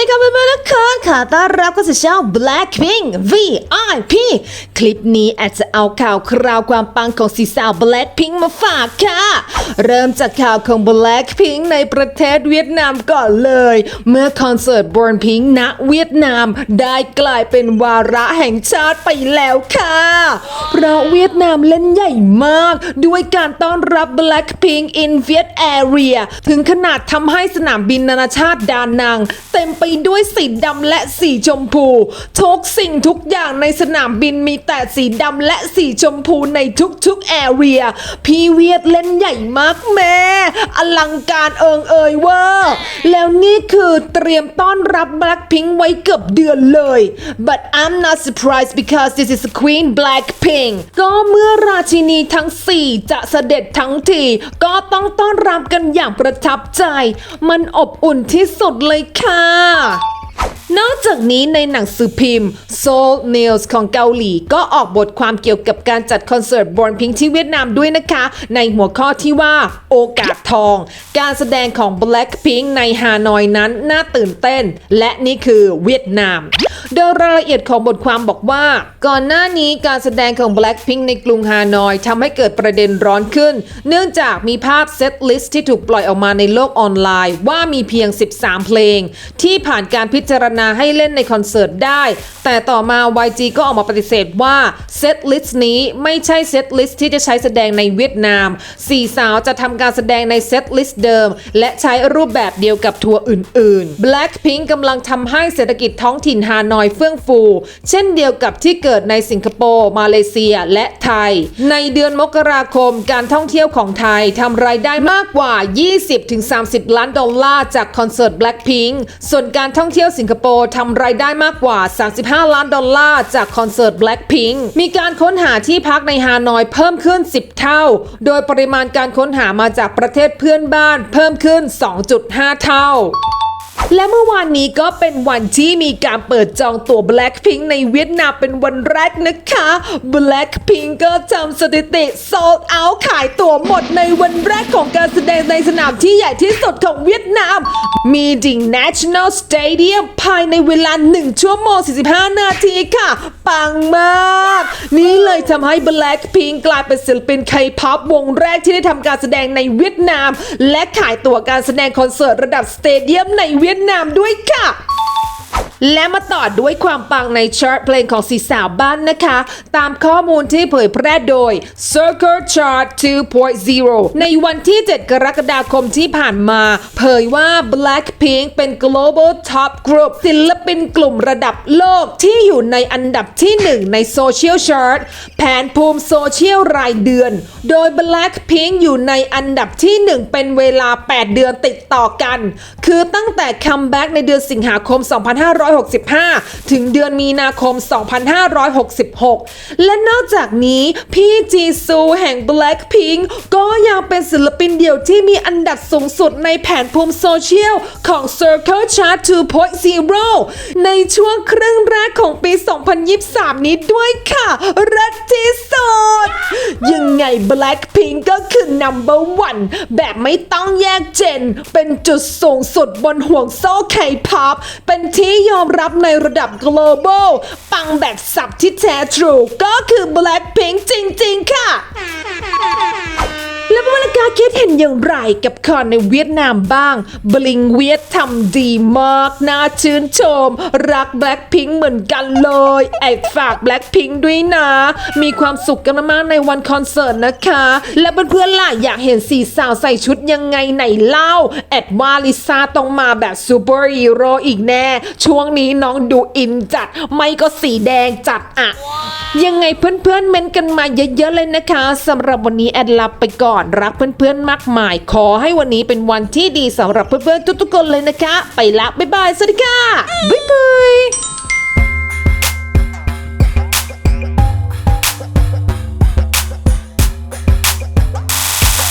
ดีครับเพื่อนๆนะคะขอต้อนรับเข้าสู่ช่อง Blackpink VIP คลิปนี้อาจจะเอาข่าวคราวความปังของสีสาว Blackpink มาฝากค่ะ เริ่มจากข่าวของ Blackpink ในประเทศเวียดนามก่อนเลย เมื่อคอนเสิร์ต Born Pink ณเวียดนาม ได้กลายเป็นวาระแห่งชาติไปแล้วค่ะ เพราะเวียดนามเล่นใหญ่มาก ด้วยการต้อนรับ Blackpink in Viet Area ถึงขนาดทำให้สนามบินนานาชาติดานัง เต็มไปด้วยสีดำและสีชมพู ทุกสิ่งทุกอย่างในสนามบินมีแต่สีดำและสีชมพูในทุกๆแอเรีย พี่เวียดเล่นใหญ่มากแม่อลังการเอิงเอ่ยเวอร์แล้วนี่คือเตรียมต้อนรับ Blackpink ไว้เกือบเดือนเลย but I'm not surprised because this is Queen Blackpink ก็เมื่อราชินีทั้ง 4 จะเสด็จทั้งที ก็ต้องต้อนรับกันอย่างประทับใจ มันอบอุ่นที่สุดเลยค่ะ ó. นอกจากนี้ในหนังสือพิมพ์ Soul News ของเกาหลี ก็ออกบทความเกี่ยวกับการจัดคอนเสิร์ต Born Pink ที่เวียดนามด้วยนะคะ ในหัวข้อที่ว่าโอกาสทอง การแสดงของ Blackpink ในฮานอยนั้นน่าตื่นเต้น และนี่คือเวียดนาม โดยรายละเอียดของบทความบอกว่า ก่อนหน้านี้การแสดงของ Blackpink ในกรุงฮานอยทำให้เกิดประเด็นร้อนขึ้น เนื่องจากมีภาพเซตลิสต์ที่ถูกปล่อยออกมาในโลกออนไลน์ ว่ามีเพียง 13 เพลง ที่ผ่านการพิจารณาให้เล่นในคอนเสิร์ตได้ แต่ต่อมา YG ก็ออกมาปฏิเสธว่าเซตลิสต์นี้ไม่ใช่เซตลิสต์ที่จะใช้แสดงในเวียดนาม สี่สาวจะทำการแสดงในเซตลิสต์เดิม และใช้รูปแบบเดียวกับทัวร์อื่นๆ Blackpink กำลังทำให้เศรษฐกิจท้องถิ่นฮานอยเฟื่องฟู เช่นเดียวกับที่เกิดในสิงคโปร์ มาเลเซีย และไทย ในเดือนมกราคม การท่องเที่ยวของไทยทำรายได้มากกว่า 20-30 ล้านดอลลาร์จากคอนเสิร์ต Blackpink ส่วนการท่องเที่ยวสิงคโปร์ทำรายได้มากกว่า 35 ล้านดอลลาร์จากคอนเสิร์ต Blackpink มีการค้นหาที่พักในฮานอยเพิ่มขึ้น 10 เท่า โดยปริมาณการค้นหามาจากประเทศเพื่อนบ้านเพิ่มขึ้น 2.5 เท่า และเมื่อวานนี้ก็เป็นวันที่มีการเปิดจองตั๋ว Blackpink ในเวียดนามเป็นวันแรกนะคะ Blackpink ก็ทำสถิติ sold out ขายตั๋วหมดในวันแรกของการแสดงในสนามที่ใหญ่ที่สุดของเวียดนามมีดิง National Stadium ภายในเวลา 1 ชั่วโมง 45 นาทีค่ะ ปังมาก นี่เลยทำให้ Blackpink กลายเป็นศิลปิน K-pop วงแรกที่ได้ทำการแสดงในเวียดนาม และขายตั๋วการแสดงคอนเสิร์ตระดับสเตเดียมในเวียดียดนามด้วยค่ะ และมาต่อด้วยความปังในชาร์ตเพลงของสีสาวบ้านนะคะ ตามข้อมูลที่เผยแพร่โดย Circle Chart 2.0 ในวันที่ 7 กรกฎาคมที่ผ่านมา เผยว่า Blackpink เป็น global top group ศิลปินกลุ่มระดับโลกที่อยู่ในอันดับที่ 1 ใน Social Chart แผนภูมิโซเชียลรายเดือน โดย Blackpink อยู่ในอันดับที่ 1 เป็นเวลา 8 เดือนติดต่อกัน คือตั้งแต่คัมแบ็กในเดือนสิงหาคม2565 ถึงเดือนมีนาคม 2566 และนอกจากนี้พี่จีซูแห่ง Blackpink ก็ยังเป็นศิลปินเดี่ยวที่มีอันดับสูงสุดในแผนภูมิโซเชียลของ Circle Chart 2.0 ในช่วงครึ่งแรกของปี 2023 นี้ด้วยค่ะรักที่สุดยังไง Blackpink ก็คือ number one แบบไม่ต้องแยกเจน เป็นจุดสูงสุดบนห่วงโซ่ K-pop เป็นที่ยอมอมรับในระดับ global ปังแบบสับที่แท้ทรูก็คือ Blackpink จริง ๆ ค่ะ แล้วเวลากา ดเห็นอย่างไรกับคอนในเวียดนามบ้าง บลิงเวียดทำดีมากน่าชื่นชม รักแบล็คพิงเหมือนกันเลยไอฝากแบล็คพิงด้วยนะ มีความสุขกันมากๆในวันคอนเสิร์ตนะคะ และเพื่อนๆล่ะอยากเห็นสี่สาวใส่ชุดยังไงไหนเล่า แอดว่าลิซ่าต้องมาแบบซูเปอร์ฮีโร่อีกแน่ ช่วงนี้น้องดูอินจัด ไม่ก็สีแดงจัดอะยังไงเพื่อนๆเม้นกันมาเยอะๆเลยนะคะสำหรับวันนี้แอดลับไปก่อนรักเพื่อนๆมากมาย ขอให้วันนี้เป็นวันที่ดีสำหรับเพื่อนๆทุกๆคนเลยนะคะ ไปละบ๊ายบายสวัสดีค่ะบ๊ายบาย